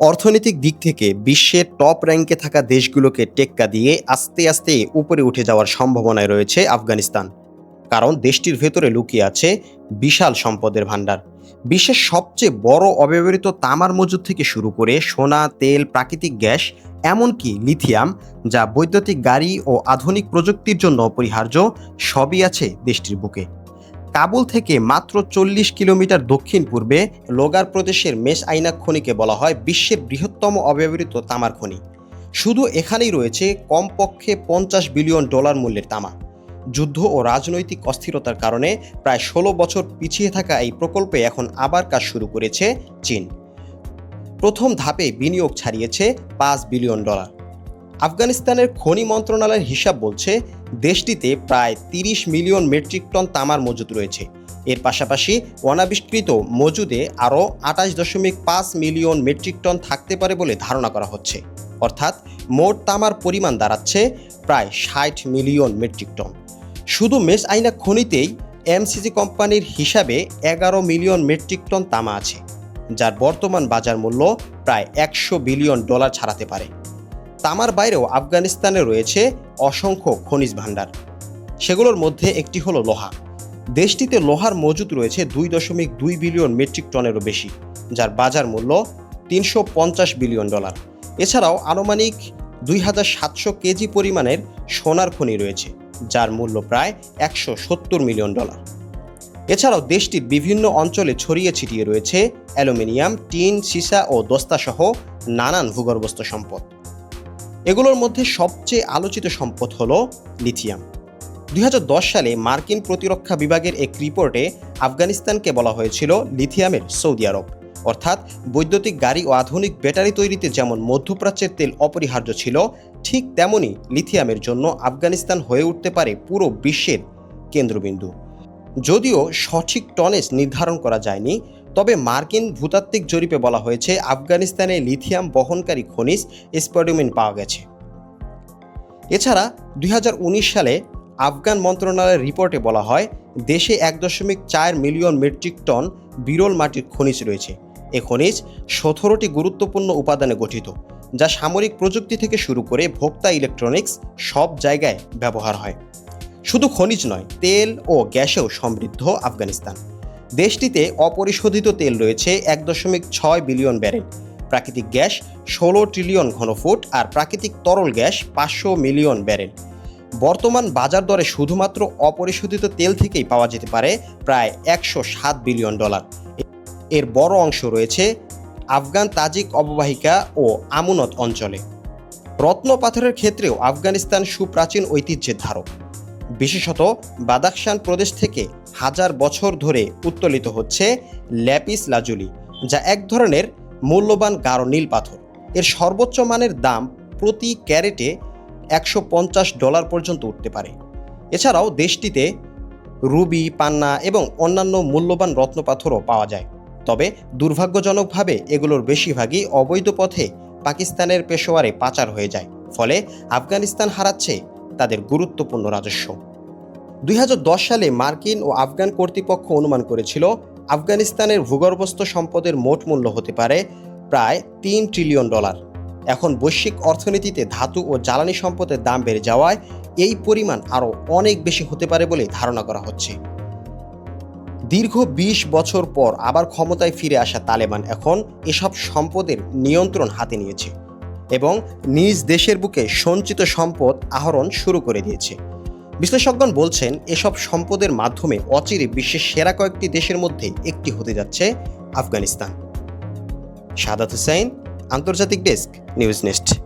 অর্থনৈতিক দিক থেকে বিশ্বের টপ র্যাঙ্কে থাকা দেশগুলোকে টেক্কা দিয়ে আস্তে আস্তে উপরে উঠে যাওয়ার সম্ভাবনায় রয়েছে আফগানিস্তান। কারণ দেশটির ভেতরে লুকিয়ে আছে বিশাল সম্পদের ভাণ্ডার। বিশ্বের সবচেয়ে বড় অব্যবহৃত তামার মজুদ থেকে শুরু করে সোনা, তেল, প্রাকৃতিক গ্যাস, এমনকি লিথিয়াম, যা বৈদ্যুতিক গাড়ি ও আধুনিক প্রযুক্তির জন্য অপরিহার্য, সবই আছে দেশটির বুকে। কাবুল থেকে মাত্র চল্লিশ কিলোমিটার দক্ষিণ পূর্বে লোগার প্রদেশের মেষ আইনাক খনিকে বলা হয় বিশ্বের বৃহত্তম অব্যবহৃত তামার খনি। শুধু এখানেই রয়েছে কমপক্ষে পঞ্চাশ বিলিয়ন ডলার মূল্যের তামা। যুদ্ধ ও রাজনৈতিক অস্থিরতার কারণে প্রায় ষোলো বছর পিছিয়ে থাকা এই প্রকল্পে এখন আবার কাজ শুরু করেছে চীন। প্রথম ধাপে বিনিয়োগ ছাড়িয়েছে পাঁচ বিলিয়ন ডলার। আফগানিস্তানের খনি মন্ত্রণালয়ের হিসাব বলছে, দেশটিতে প্রায় তিরিশ মিলিয়ন মেট্রিক টন তামার মজুদ রয়েছে। এর পাশাপাশি অনাবিষ্কৃত মজুদে আরও আঠাশ দশমিক পাঁচ মিলিয়ন মেট্রিক টন থাকতে পারে বলে ধারণা করা হচ্ছে। অর্থাৎ মোট তামার পরিমাণ দাঁড়াচ্ছে প্রায় ষাট মিলিয়ন মেট্রিক টন। শুধু মেস আইনা খনিতেই এমসিজি কোম্পানির হিসাবে এগারো মিলিয়ন মেট্রিক টন তামা আছে, যার বর্তমান বাজার মূল্য প্রায় একশো বিলিয়ন ডলার ছাড়াতে পারে। তামার বাইরেও আফগানিস্তানে রয়েছে অসংখ্য খনিজ ভাণ্ডার। সেগুলোর মধ্যে একটি হলো লোহা। দেশটিতে লোহার মজুদ রয়েছে দুই দশমিক দুই বিলিয়ন মেট্রিক টনেরও বেশি, যার বাজার মূল্য তিনশো পঞ্চাশ বিলিয়ন ডলার। এছাড়াও আনুমানিক দুই হাজার সাতশো কেজি পরিমাণের সোনার খনি রয়েছে, যার মূল্য প্রায় একশো সত্তর মিলিয়ন ডলার। এছাড়াও দেশটির বিভিন্ন অঞ্চলে ছড়িয়ে ছিটিয়ে রয়েছে অ্যালুমিনিয়াম, টিন, সীসা ও দস্তাসহ নানান ভূগর্ভস্থ সম্পদ। এগুলোর মধ্যে সবচেয়ে আলোচিত সম্পদ হল লিথিয়াম। দুই হাজার দশ সালে মার্কিন প্রতিরক্ষা বিভাগের এক রিপোর্টে আফগানিস্তানকে বলা হয়েছিল লিথিয়ামের সৌদি আরব। অর্থাৎ বৈদ্যুতিক গাড়ি ও আধুনিক ব্যাটারি তৈরিতে যেমন মধ্যপ্রাচ্যের তেল অপরিহার্য ছিল, ঠিক তেমনই লিথিয়ামের জন্য আফগানিস্তান হয়ে উঠতে পারে পুরো বিশ্বের কেন্দ্রবিন্দু। যদিও সঠিক টনেজ নির্ধারণ করা যায়নি, তবে মার্কিন ভূতাত্ত্বিক জরিপে বলা হয়েছে আফগানিস্তানে লিথিয়াম বহনকারী খনিজ স্পোডুমিন পাওয়া গেছে। এছাড়া দু হাজার উনিশ সালে আফগান মন্ত্রণালয়ের রিপোর্টে বলা হয়, দেশে এক দশমিক চার মিলিয়ন মেট্রিক টন বিরল মাটির খনিজ রয়েছে। এ খনিজ সতেরোটি গুরুত্বপূর্ণ উপাদানে গঠিত, যা সামরিক প্রযুক্তি থেকে শুরু করে ভোক্তা ইলেকট্রনিক্স সব জায়গায় ব্যবহার হয়। শুধু খনিজ নয়, তেল ও গ্যাসেও সমৃদ্ধ আফগানিস্তান। দেশটিতে অপরিশোধিত তেল রয়েছে এক দশমিক ছয় বিলিয়ন ব্যারেল। প্রাকৃতিক গ্যাস ষোলো ট্রিলিয়ন ঘনফুট আর প্রাকৃতিক তরল গ্যাস পাঁচশো মিলিয়ন ব্যারেল। বর্তমান বাজার দরে শুধুমাত্র অপরিশোধিত তেল থেকেই পাওয়া যেতে পারে প্রায় একশো সাত বিলিয়ন ডলার। এর বড় অংশ রয়েছে আফগান তাজিক অববাহিকা ও আমুনত অঞ্চলে। রত্ন পাথরের ক্ষেত্রেও আফগানিস্তান সুপ্রাচীন ঐতিহ্যের ধারক। বিশেষত বাদাকশান প্রদেশ থেকে হাজার বছর ধরে উত্তোলিত হচ্ছে ল্যাপিস লাজুলি যা এক ধরনের মূল্যবান গাঢ় নীল পাথর। এর সর্বোচ্চ মানের দাম প্রতি ক্যারেটে একশো পঞ্চাশ ডলার পর্যন্ত উঠতে পারে। এছাড়াও দেশটিতে রুবি, পান্না এবং অন্যান্য মূল্যবান রত্নপাথরও পাওয়া যায়। তবে দুর্ভাগ্যজনকভাবে এগুলোর বেশিরভাগই অবৈধ পথে পাকিস্তানের পেশোয়ারে পাচার হয়ে যায়। ফলে আফগানিস্তান হারাচ্ছে তাদের গুরুত্বপূর্ণ রাজস্ব। দুই হাজার দশ সালে মার্কিন ও আফগান কর্তৃপক্ষ অনুমান করেছিল, আফগানিস্তানের ভূগর্ভস্থ সম্পদের মোট মূল্য হতে পারে প্রায় তিন ট্রিলিয়ন ডলার। এখন বৈশ্বিক অর্থনীতিতে ধাতু ও জ্বালানি সম্পদের দাম বেড়ে যাওয়ায় এই পরিমাণ আরও অনেক বেশি হতে পারে বলে ধারণা করা হচ্ছে। দীর্ঘ ২০ বছর পর আবার ক্ষমতায় ফিরে আসা তালেবান এখন এসব সম্পদের নিয়ন্ত্রণ হাতে নিয়েছে। এবং নিজ দেশের বুকে সঞ্চিত সম্পদ আহরণ শুরু করে দিয়েছে। বিশ্লেষকগণ বলছেন, এসব সম্পদের মাধ্যমে অচিরে বিশ্বের সেরা কয়েকটি দেশের মধ্যে একটি হতে যাচ্ছে আফগানিস্তান। সাদাত হুসাইন, আন্তর্জাতিক ডেস্ক, নিউজ নেস্ট।